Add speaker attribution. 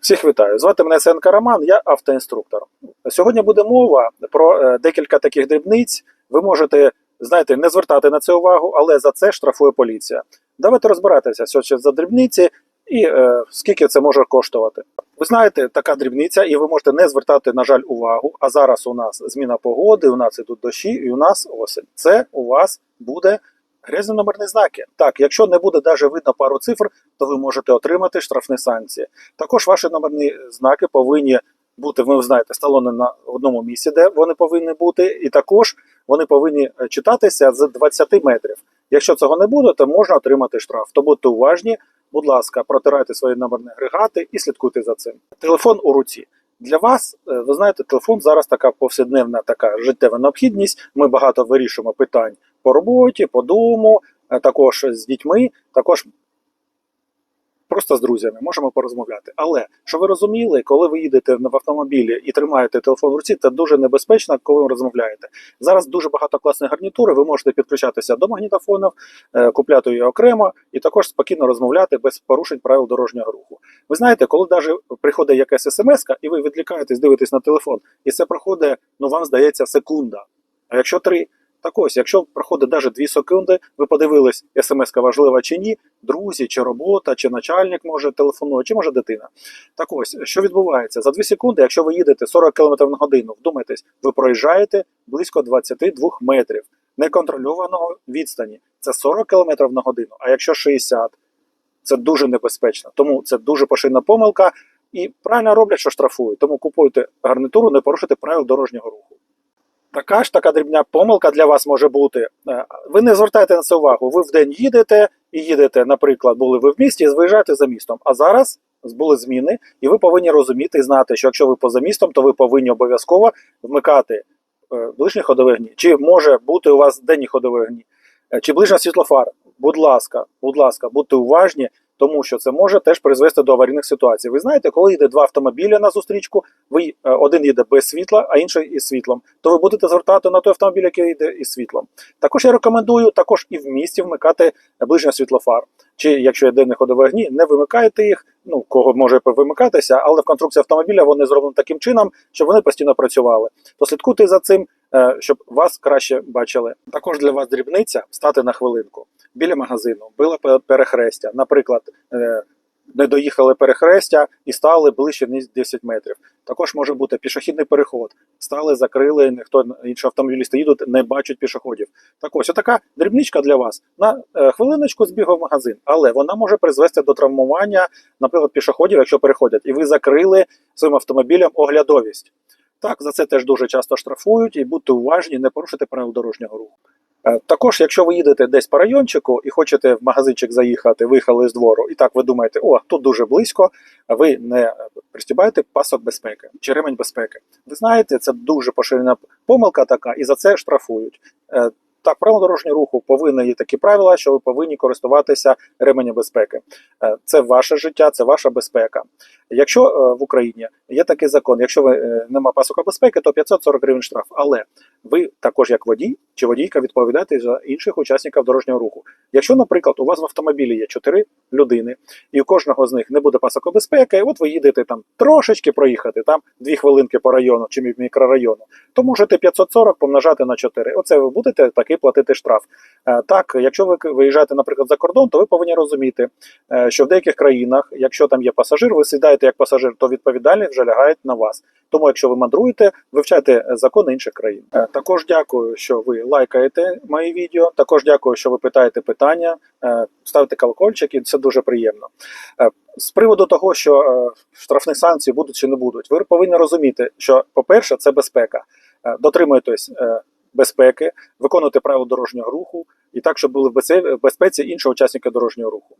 Speaker 1: Всіх вітаю. Звати мене Сенка Роман, я автоінструктор. Сьогодні буде мова про е, декілька таких дрібниць. Ви можете, знаєте, не звертати на це увагу, але за це штрафує поліція. Давайте розбиратися, що це за дрібниці і е, скільки це може коштувати. Ви знаєте, така дрібниця, і ви можете не звертати, на жаль, увагу. А зараз у нас зміна погоди, у нас ідуть дощі, і у нас осень. Це у вас буде грязні номерні знаки. Так, якщо не буде навіть видно пару цифр, то ви можете отримати штрафні санкції. Також ваші номерні знаки повинні бути, ви знаєте, встановлені на одному місці, де вони повинні бути, і також вони повинні е, читатися з 20 метрів. Якщо цього не буде, то можна отримати штраф. То будьте уважні, будь ласка, протирайте свої номерні агрегати і слідкуйте за цим. Телефон у руці. Для вас, е, ви знаєте, телефон зараз така повсякденна така життєва необхідність. Ми багато вирішуємо питань по роботі, по дому, е, також з дітьми, також просто з друзями можемо порозмовляти. Але що ви розуміли, коли ви їдете в автомобілі і тримаєте телефон в руці, це дуже небезпечно, коли ви розмовляєте. Зараз дуже багато класної гарнітури. Ви можете підключатися до магнітофонів, е, купляти її окремо і також спокійно розмовляти без порушень правил дорожнього руху. Ви знаєте, коли навіть приходить якась смс, і ви відлікаєтесь, дивитесь на телефон, і це проходить, ну вам здається, секунда. А якщо три, так ось, якщо проходить навіть 2 секунди, ви подивились, смс важлива чи ні, друзі, чи робота, чи начальник може телефонує, чи може дитина. Так ось, що відбувається? За 2 секунди, якщо ви їдете 40 км на годину, вдумайтесь, ви проїжджаєте близько 22 метрів неконтрольованого відстані. Це 40 км на годину, а якщо 60, це дуже небезпечно. Тому це дуже поширена помилка. І правильно роблять, що штрафують. Тому купуйте гарнітуру, не порушуйте правил дорожнього руху. Така ж така дрібня помилка для вас може бути. Е, Ви не звертайте на це увагу. Ви в день їдете і їдете, наприклад, були ви в місті і виїжджаєте за містом. А зараз були зміни, і ви повинні розуміти і знати, що якщо ви поза містом, то ви повинні обов'язково вмикати е, ближні ходові гні. Чи може бути у вас денні ходові гні, Е, чи ближня світлофар. Будь ласка, будь ласка, будьте уважні, тому що це може теж призвести до аварійних ситуацій. Ви знаєте, коли йде два автомобілі на зустрічку, ви е, один їде без світла, а інший із світлом, то ви будете звертати на той автомобіль, який йде із світлом. Також я рекомендую також і в місті вмикати ближній світлофар. Чи якщо є денні ходові огні, не вимикайте їх. Ну кого може вимикатися, але в конструкції автомобіля вони зроблені таким чином, щоб вони постійно працювали. То слідкуйте за цим, щоб вас краще бачили. Також для вас дрібниця стати на хвилинку біля магазину, біля перехрестя. Наприклад, е, не доїхали перехрестя і стали ближче ніж 10 метрів. Також може бути пішохідний переход. Стали, закрили, ніхто інші автомобілісти їдуть, не бачать пішоходів. Так ось, така дрібничка для вас. На е, хвилиночку збігав в магазин, але вона може призвести до травмування, наприклад, пішоходів, якщо переходять, і ви закрили своїм автомобілем оглядовість. Так, за це теж дуже часто штрафують, і будьте уважні, не порушуйте правил дорожнього руху. Е, Також, якщо ви їдете десь по райончику і хочете в магазинчик заїхати, виїхали з двору, і так ви думаєте, о, тут дуже близько, ви не пристібаєте пасок безпеки чи ремень безпеки. Ви знаєте, це дуже поширена помилка така, і за це штрафують. Так, правило дорожнього руху повинні є такі правила, що ви повинні користуватися ременем безпеки. Е, Це ваше життя, це ваша безпека. Якщо е, в Україні є такий закон, якщо ви е, нема пасока безпеки, то 540 гривень штраф. Але ви також, як водій чи водійка, відповідаєте за інших учасників дорожнього руху. Якщо, наприклад, у вас в автомобілі є 4 людини, і у кожного з них не буде пасока безпеки, от ви їдете там трошечки проїхати, там 2 хвилинки по району чи мікрорайону, то можете 540 помножати на 4. Оце ви будете такий платити штраф. Е, Так, якщо ви виїжджаєте, наприклад, за кордон, то ви повинні розуміти, е, що в деяких країнах, якщо там є пасажир, ви сідаєте як пасажир, то відповідальність вже лягає на вас. Тому, якщо ви мандруєте, вивчайте закони інших країн. Е, Також дякую, що ви лайкаєте мої відео. Також дякую, що ви питаєте питання, е, ставите колокольчики. Це дуже приємно. Е, З приводу того, що штрафні санкції будуть чи не будуть, ви повинні розуміти, що, по-перше, це безпека. Дотримуйтесь безпеки, виконуйте правила дорожнього руху і так, щоб були в безпеці інші учасники дорожнього руху.